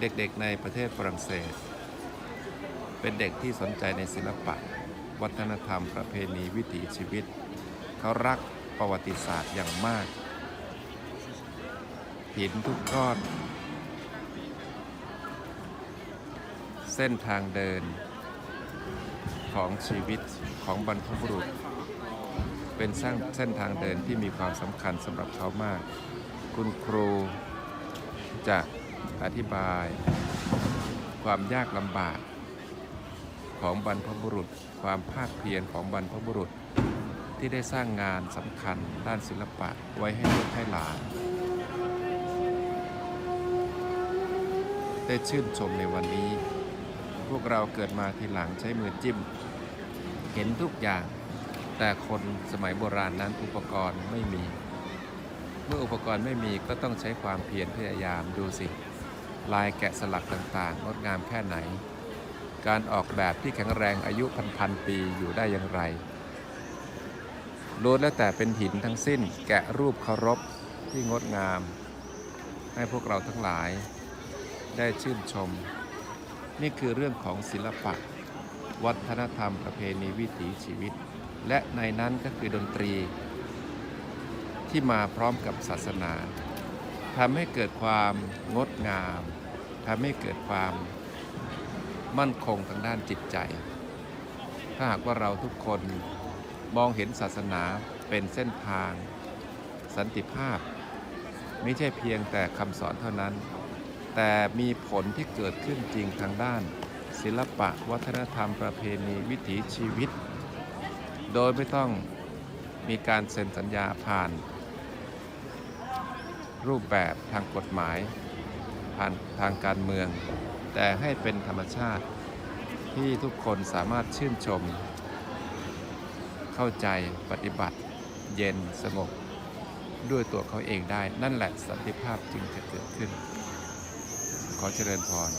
เด็กๆในประเทศฝรั่งเศส เป็นเด็กที่สนใจในศิลปะ วัฒนธรรมประเพณีวิถีชีวิต เขารักประวัติศาสตร์อย่างมาก หินทุกก้อน เส้นทางเดิน ของชีวิตของบรรพบุรุษ เป็นสร้างเส้นทางเดินที่มีความสำคัญสำหรับเขามาก คุณครูจะ อธิบาย ความยากลำบากของบรรพบุรุษ ความภาคเพียรของบรรพบุรุษ ที่ได้สร้างงานสำคัญด้านศิลปะไว้ให้ลูกให้หลาน ได้ชื่นชมในวันนี้ พวกเราเกิดมาทีหลังใช้มือจิ้ม เห็นทุกอย่างแต่คนสมัยโบราณนั้นอุปกรณ์ไม่มี เมื่ออุปกรณ์ไม่มีก็ต้องใช้ความเพียรพยายามดูสิ ลายแกะสลักต่างๆ งดงามแค่ไหน การออกแบบที่แข็งแรงอายุพันๆปีอยู่ได้อย่างไรล้วนแล้วแต่เป็นหินทั้งสิ้นแกะรูปเคารพที่งดงาม ให้พวกเราทั้งหลายได้ชื่นชม นี่คือเรื่องของศิลปะ วัฒนธรรมประเพณีวิถีชีวิต และในนั้นก็คือดนตรี ที่มาพร้อมกับศาสนา ทำให้เกิดความงดงามทำให้เกิดความมั่นคงทางด้านจิตใจ ถ้าหากว่าเราทุกคนมองเห็นศาสนาเป็นเส้นทาง สันติภาพ ไม่ใช่เพียงแต่คำสอนเท่านั้น แต่มีผลที่เกิดขึ้นจริงทางด้าน ศิลปะ วัฒนธรรมประเพณีวิถีชีวิต โดยไม่ต้องมีการเซ็นสัญญาผ่าน รูปแบบทางกฎหมายผ่านทางการเมือง แต่ให้เป็นธรรมชาติที่ทุกคนสามารถชื่นชม เข้าใจปฏิบัติ เย็นสงบ ด้วยตัวเขาเองได้ นั่นแหละสันติภาพจึงจะเกิดขึ้น ขอเจริญพร